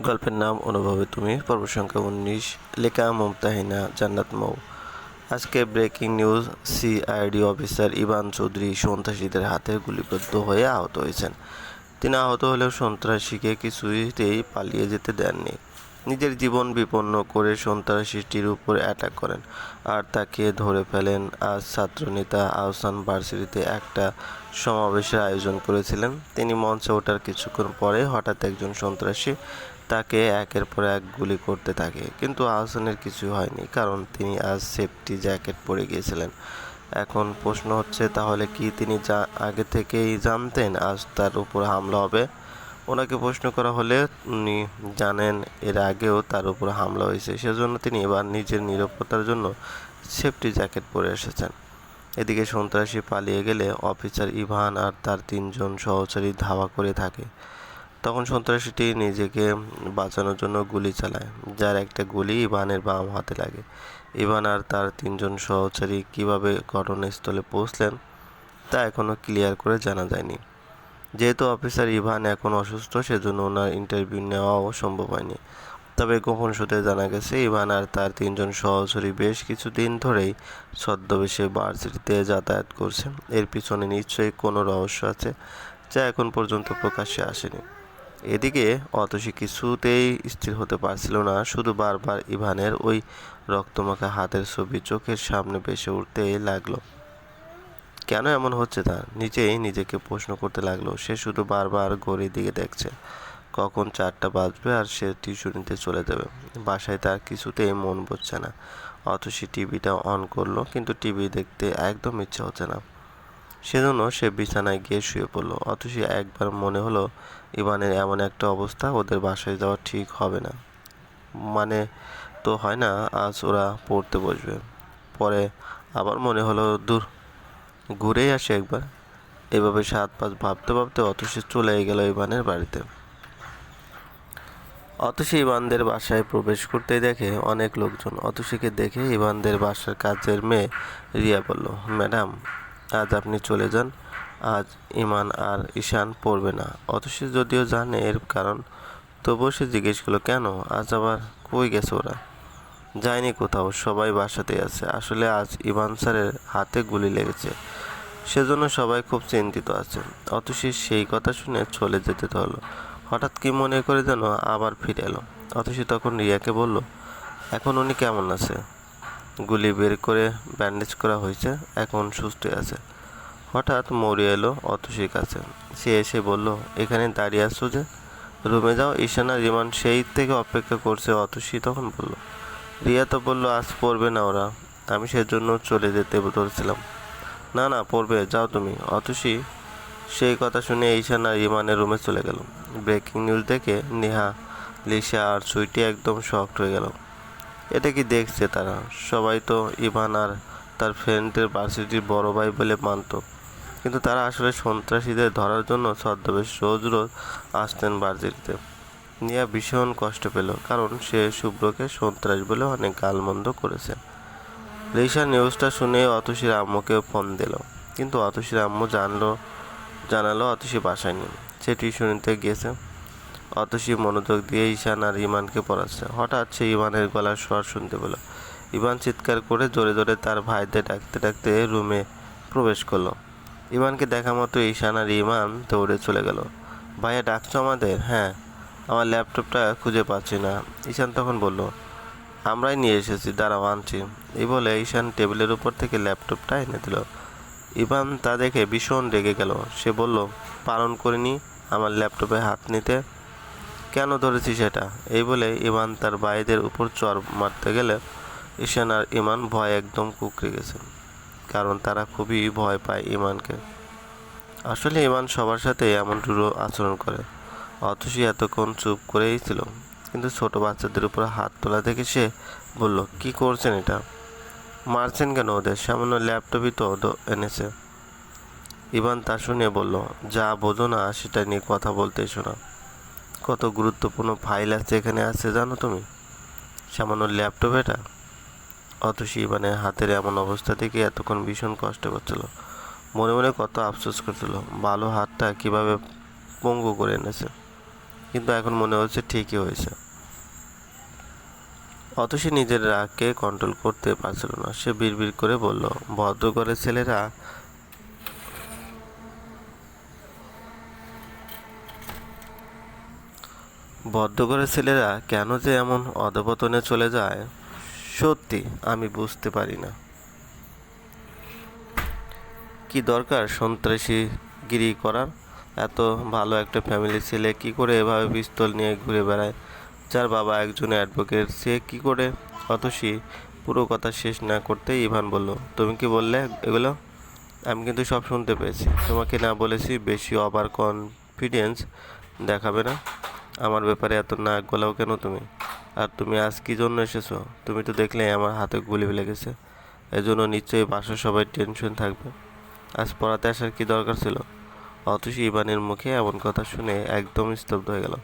গল্পের নাম অনুভবে তুমি। পর্ব সংখ্যা উনিশ, লেখা মুমতাহিনা, জান্নাত মৌ। আজকে breaking news CID officer Ivan Chowdhury সন্ত্রাসীদের হাতে গুলিবদ্ধ হয়ে আহত হয়েছেন। তিনি আহত হলেও সন্ত্রাসীকে কিছুতেই পালিয়ে যেতে দেননি। নিজের জীবন বিপন্ন করে সন্ত্রাসীটির উপর অ্যাটাক করেন আর তাকে ধরে ফেলেন। আজ ছাত্রনেতা আহসান ভার্সিটিতে একটা সমাবেশের আয়োজন করেছিলেন। তিনি মঞ্চে ওঠার কিছুক্ষণ পরে হঠাৎ একজন সন্ত্রাসী তাকে একের পর এক গুলি করতে থাকে। কিন্তু আহসানের কিছু হয়নি, কারণ তিনি আজ সেফটি জ্যাকেট পরে গিয়েছিলেন। এখন প্রশ্ন হচ্ছে, তাহলে কি তিনি যা আগে থেকেই জানতেন আজ তার উপর হামলা হবে? ওনাকে প্রশ্ন করা হলে উনি জানেন এর আগেও তার উপর হামলা হয়েছে। সেজন্য তিনি এবার নিজের নিরাপত্তার জন্য সেফটি জ্যাকেট পরে এসেছেন। এদিকে সন্ত্রাসী পালিয়ে গেলে অফিসার ইভান আর তার তিনজন সহচারী ধাওয়া করে থাকে। তখন সন্ত্রাসীটি নিজেকে বাঁচানোর জন্য গুলি চালায়, যার একটা গুলি ইভানের বাম হাতে লাগে। ইভান আর তার তিনজন সহচারী কীভাবে ঘটনাস্থলে পৌঁছলেন, তা এখনও ক্লিয়ার করে জানা যায়নি। যেহেতু অফিসার ইভান এখন অসুস্থ, সেজন্য ওনার ইন্টারভিউ নেওয়াও সম্ভব হয়নি। তবে গোপন সূত্রে জানা গেছে, ইভান আর তার তিনজন সহচরী বেশ কিছুদিন ধরেই ছদ্মবেশে ভার্সিটিতে যাতায়াত করছে এর পিছনে নিশ্চয়ই কোনো রহস্য আছে, যা এখন পর্যন্ত প্রকাশ্যে আসেনি। এদিকে অতসী কিছুতেই স্থির হতে পারছিল না, শুধু বারবার ইভানের ওই রক্তমাখা হাতের ছবি চোখের সামনে ভেসে উঠতে লাগল। কেন এমন হচ্ছে তা নিজেই নিজেকে প্রশ্ন করতে লাগল। সে শুধু বারবার ঘড়ির দিকে দেখছে। কখন চারটা বাজবে আর সে টিউশনিতে চলে যাবে? বাসায় তার কিছুতেই মন বসছে না। অতসী টিভিটা অন করল, কিন্তু টিভি দেখতে একদম ইচ্ছে হচ্ছে না। সেজন্য সে বিছানায় গিয়ে শুয়ে পড়ল। অথচ একবার মনে হলো, ইভানের এমন একটা অবস্থা ওদের বাসায় যাওয়া ঠিক হবে না। মানে তো হয় না, আজ ওরা পড়তে বসবে। পরে আবার মনে হলো, দূর, ঘুরেই আসে একবার। এভাবে সাত পাঁচ ভাবতে ভাবতে অতসী চলে গেল ইভানের বাড়িতে। অতসী ইভানদের বাসায় প্রবেশ করতেই দেখে অনেক লোকজন। অতসীকে দেখে ইভানদের বাসার কাজের মেয়ে রিয়া বলল, ম্যাডাম আজ আপনি চলে যান, আজ ইমান আর ঈশান পড়বে না। অতসী যদিও জানে এর কারণ, তবুও সে জিজ্ঞেস করল, কেন? আজ আবার কই গেছে ওরা? যায়নি কোথাও, সবাই বাসাতেই আছে। আসলে আজ ইমান স্যারের হাতে গুলি লেগেছে। সেজন্য সবাই খুব চিন্তিত আছে। অতসী সেই কথা শুনে চলে যেতে হলো। হঠাৎ কি মনে করে যেন আবার ফিরে এলো। অতসী তখন রিয়াকে বলল, এখন উনি কেমন আছে? গুলি বের করে ব্যান্ডেজ করা হয়েছে, এখন সুস্থ আছে। হঠাৎ মরি এলো অতসীর কাছে। সে এসে বলল, এখানে দাঁড়িয়ে আসছো যে? রুমে যাও। ঈশানা রিমান সেই থেকে অপেক্ষা করছে অতসী তখন বলল, রিয়া তো বলল, আজ পড়বে না ওরা। আমি সেজন্য চলে যেতে ধরছিলাম। না না, পড়বে, যাও তুমি। অতসী সেই কথা শুনে ঈশান আর ইমানের রুমে চলে গেল। ব্রেকিং নিউজ দেখে নেহা, লিসা আর সুইটি একদম শক্ট হয়ে গেল। এটা কি দেখছে তারা? সবাই তো ইভান আর তার ফ্রেন্ডের ভার্সিটির বড় ভাই বলে মানত। কিন্তু তারা আসলে সন্ত্রাসীদের ধরার জন্য ছদ্মবেশ রোজ রোজ আসতেন ভার্সিটিতে নিয়া ভীষণ কষ্ট পেল, কারণ সে শুভ্রকে সন্ত্রাস বলে অনেক গালমন্দ করেছে। লিসা নিউজটা শুনে অতসীর আম্মুকে ফোন দিল। কিন্তু অতসীর আম্মু জানলো, জানালো অতসী বাসায় নেই। সে টিউশনিতে গিয়েছে। অতসী মনোযোগ দিয়ে ঈশান আর ইমানকে পড়াচ্ছে হঠাৎ সে ইমানের গলার স্বর শুনতে পেল। ইমান চিৎকার করে জোরে জোরে তার ভাইদের ডাকতে ডাকতে রুমে প্রবেশ করল। ইমানকে দেখা মতো ঈশান আর ইমান দৌড়ে চলে গেল। ভাইয়া, ডাকছো আমাদের? হ্যাঁ আমার ল্যাপটপটা খুঁজে পাচ্ছি না। ঈশান তখন বলল, আমরাই নিয়ে এসেছি, দাঁড়াও আনছি। এই বলে ঈশান টেবিলের উপর থেকে ল্যাপটপটা এনে দিল। ইভান তা দেখে ভীষণ রেগে গেল। সে বলল, পালন করিনি আমার ল্যাপটপে হাত নিতে। কেন ধরেছি সেটা এই বলে ইমান তার ভাইদের উপর চর মারতে গেলে ঈশান আর ইমান ভয় একদম কুকড়ে গেছে। কারণ তারা খুবই ভয় পায় ইমানকে। আসলে ইমান সবার সাথে এমন দূর আচরণ করে, অথচ এতক্ষণ চুপ করেই ছিল। কিন্তু ছোট বাচ্চাদের উপর হাত তোলা দেখে সে বলল, কি করছেন এটা? মারছেন কেন ওদের? সামান্য ল্যাপটপই তো এনেছে। ইভান তা শুনে বলল, যা বোঝো না, সেটা নিয়ে কথা বলতে শোনা কত গুরুত্বপূর্ণ ফাইল আছে এখানে আছে জানো তুমি? সামান্য ল্যাপটপ এটা? অথচ ইভানের হাতের এমন অবস্থা থেকে এতক্ষণ ভীষণ কষ্ট করছিল। মনে মনে কত আফসোস করছিল, ভালো হাতটা কীভাবে পঙ্গু করে এনেছে। কিন্তু এখন মনে হচ্ছে ঠিকই হয়েছে। অত সে নিজের রাগকে কন্ট্রোল করতে পারছিল না। সে বিড়বিড় করে বলল, ভদ্র ঘরের ছেলেরা ভদ্রঘরের ছেলেরা কেন যে এমন অধপতনে চলে যায়, সত্যি আমি বুঝতে পারি না। কি দরকার সন্ত্রাসীগিরি করার? এত ভালো একটা ফ্যামিলি ছেলে কি করে এভাবে পিস্তল নিয়ে ঘুরে বেড়ায়? যার বাবা একজন অ্যাডভোকেট সে কি করে? অতসী পুরো কথা শেষ না করতে ইভান বলল, তুমি কি বললে এগুলো? আমি কিন্তু সব শুনতে পেয়েছি। তোমাকে না বলেছি বেশি ওভার কনফিডেন্স দেখাবে না। আমার ব্যাপারে এত নাক গলাও কেন তুমি? আর তুমি আজ কী জন্য এসেছ? তুমি তো দেখলে আমার হাতে গুলি লেগেছে এজন্য নিশ্চয়ই বাসার সবাই টেনশন থাকবে। আজ পড়াতে আসার কি দরকার ছিল? অথচ ইভানের মুখে এমন কথা শুনে একদম স্তব্ধ হয়ে গেল।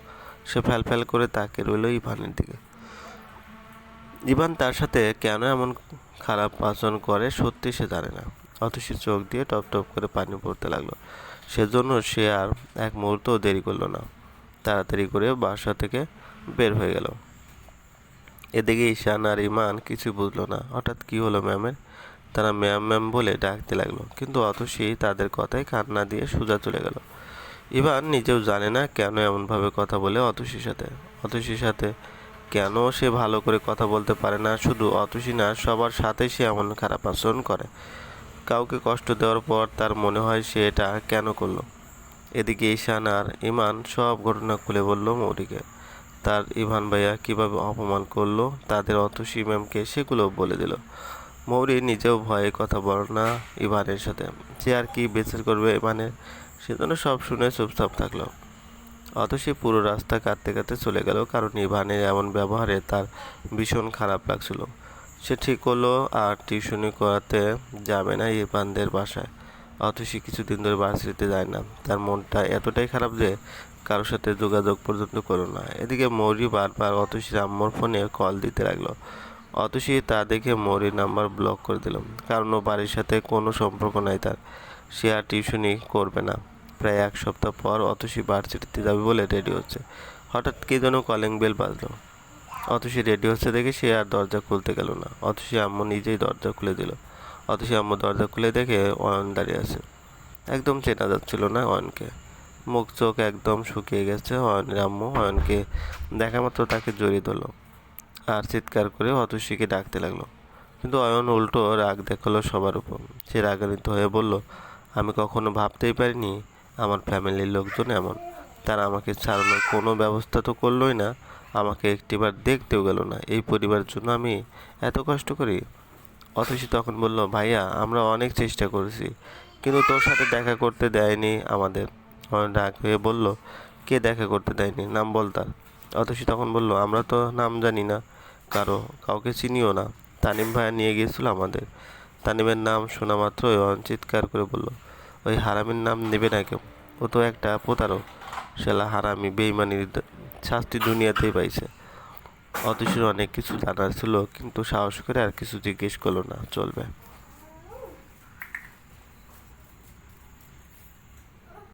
সে ফ্যাল ফ্যাল করে তাকে রইল ইভানের দিকে। ইভান তার সাথে কেন এমন খারাপ আচরণ করে সত্যি সে জানে না। অথচ চোখ দিয়ে টপ টপ করে পানি পড়তে লাগল। সেজন্য সে আর এক মুহূর্তও দেরি করল না। তাড়াতাড়ি করে বাসা থেকে বের হয়ে গেল। এদিকে ঈশান আর ইমান কিছু বুঝলো না। হঠাৎ কি হলো ম্যামের? তারা ম্যাম ম্যাম বলে ডাকতে লাগল, কিন্তু অতসী তাদের কথায় কান্না দিয়ে সোজা চলে গেল। ইভান নিজেও জানে না কেন এমনভাবে কথা বলে অতসীর সাথে। অতসীর সাথে কেন সে ভালো করে কথা বলতে পারে না, শুধু অতসী না, সবার সাথে সে এমন খারাপ আচরণ করে। কাউকে কষ্ট দেওয়ার পর তার মনে হয় সে এটা কেন করল? এদিকে ঈশান আর ইমান সব ঘটনা খুলে বলল মৌরিকে। তার ইভান ভাইয়া কীভাবে অপমান করল, তাদের অতসী ম্যামকে সেগুলো বলে দিল। মৌরি নিজেও ভয়ে কথা বল না ইভানের সাথে। সে আর কি বিচার করবে ইভানের সেজন্য সব শুনে চুপচাপ থাকল। অতসী পুরো রাস্তা কাঁদতে কাঁদতে চলে গেল, কারণ ইভানের এমন ব্যবহারে তার ভীষণ খারাপ লাগছিল। সে ঠিক করল, আর টিউশনি করাতে যাবে না ইভানদের বাসায়। অতসী কিছুদিন ধরে ভার্সিটিতে যায় না। তার মনটা এতটাই খারাপ যে কারোর সাথে যোগাযোগ পর্যন্ত করো না। এদিকে মৌরি বারবার অতসীর আম্মুর ফোনে কল দিতে লাগল। অতসী তা দেখে মৌরির নাম্বার ব্লক করে দিল। কারণ ও বাড়ির সাথে কোনো সম্পর্ক নাই তার। সে আর টিউশনি করবে না। প্রায় এক সপ্তাহ পর অতসী ভার্সিটিতে যাবে বলে রেডি হচ্ছে। হঠাৎ কে যেন কলিং বেল বাজলো। অতসী রেডি হচ্ছে দেখে সে আর দরজা খুলতে গেল না। অতসী আম্মু নিজেই দরজা খুলে দিল। অথচ আম্মু দরজা খুলে দেখে অয়ন দাঁড়িয়ে আছে। একদম চেনা যাচ্ছিল না অয়নকে মুখ চোখ একদম শুকিয়ে গেছে অয়নের আম্মু। অয়নকে দেখা মাত্র তাকে জড়িয়ে ধরলো আর চিৎকার করে অতসীকে ডাকতে লাগল। কিন্তু অয়ন উল্টো রাগ দেখাল সবার উপর। সে রাগান্বিত হয়ে বলল, আমি কখনো ভাবতেই পারিনি আমার ফ্যামিলির লোকজন এমন। তারা আমাকে ছাড়ানোর কোনো ব্যবস্থা তো করলোই না। আমাকে একটিবার দেখতেও গেল না। এই পরিবারের জন্য আমি এত কষ্ট করি অথচ তখন বলল, ভাইয়া, আমরা অনেক চেষ্টা করেছি, কিন্তু তোর সাথে দেখা করতে দেয়নি আমাদের। রাগ হয়ে বলল, কে দেখা করতে দেয়নি? নাম বল তার। অথচ তখন বলল, আমরা তো নাম জানি না, কারও, কাউকে চিনিও না। তানিম ভাইয়া নিয়ে গিয়েছিল আমাদের। তানিমের নাম শোনা মাত্র অয়ন চিৎকার করে বলল, ওই হারামির নাম নেবে না কেউ? ও তো একটা প্রতারক। সেলা হারামি, বেইমানির শাস্তি দুনিয়াতেই পাইছে। অথচ অনেক কিছু জানার ছিল কিন্তু সাহস করে আর কিছু জিজ্ঞেস করল না চলবে।